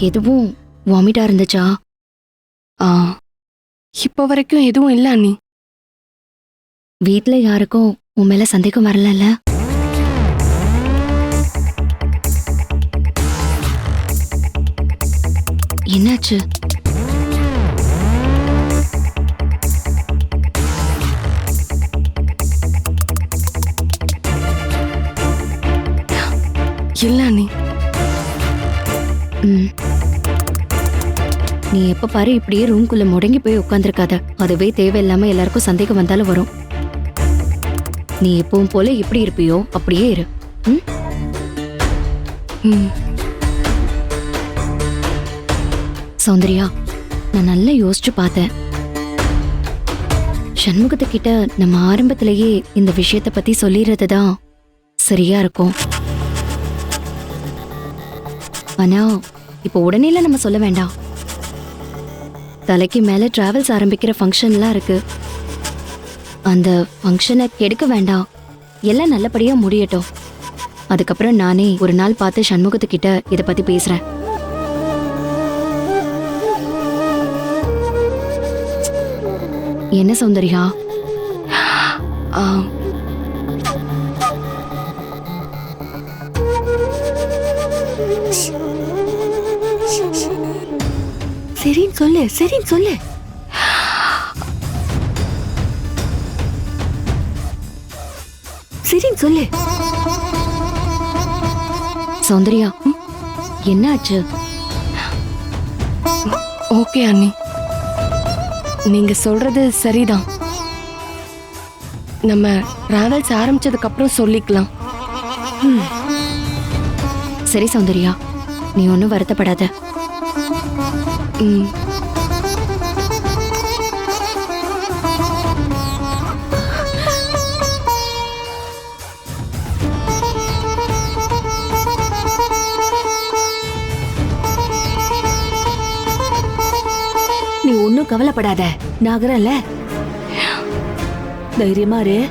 எதுவும் வாமிட்டா இருந்துச்சா? ஆ. இப்போ வரைக்கும் எதுவும் இல்ல அண்ணி. வீட்ல யாருக்கும் உன் மேல சந்தேகம் வரலல்ல? என்னாச்சு? இல்ல அண்ணி. நீ எப்ப பாரு இப்படியே ரூம்குள்ள முடங்கி போய் உட்காந்துருக்காத அதுவே தேவையில்லாம எல்லாருக்கும் சந்தேகம் வந்தாலும் வரும். நீ எப்பவும் போல எப்படி இருப்பியோ அப்படியே இரு. ம்? ம். சௌந்தர்யா நான் நல்லா யோசிச்சு பார்த்தேன். சண்முகத்துக்கிட்ட நம்ம ஆரம்பத்திலேயே இந்த விஷயத்தை பத்தி சொல்லிடுறது தான் சரியா இருக்கும். ஆனா இப்போ உடனேல நம்ம சொல்ல வேண்டாம். தலைக்கு மேல டிராவல்ஸ் ஆரம்பிக்கிற ஃபங்க்ஷன்லாம் இருக்கு. அந்த ஃபங்க்ஷனை கெடுக்க வேண்டாம். எல்லாம் நல்லபடியா முடியட்டும். அதுக்கப்புறம் நானே ஒரு நாள் பார்த்து சண்முகத்துக்கிட்ட இதை பத்தி பேசுறேன். என்ன சௌந்தர்யா? ஆ. சரின்னு சொல்லு சரின்னு சொல்லு. சரின்னு சொல்லு. சௌந்தர்யா என்ன ஆச்சு ஓகே அண்ணி. நீங்க சொல்றது சரிதான். நம்ம டிராவல்ஸ் ஆரம்பிச்சதுக்கு அப்புறம் சொல்லிக்கலாம் சரி சௌந்தர்யா. நீ ஒன்றும் வருத்தப்படாத. நீ ஒன்னும் கவலைப்படாத. நாகரல்ல தைரியமா இரு.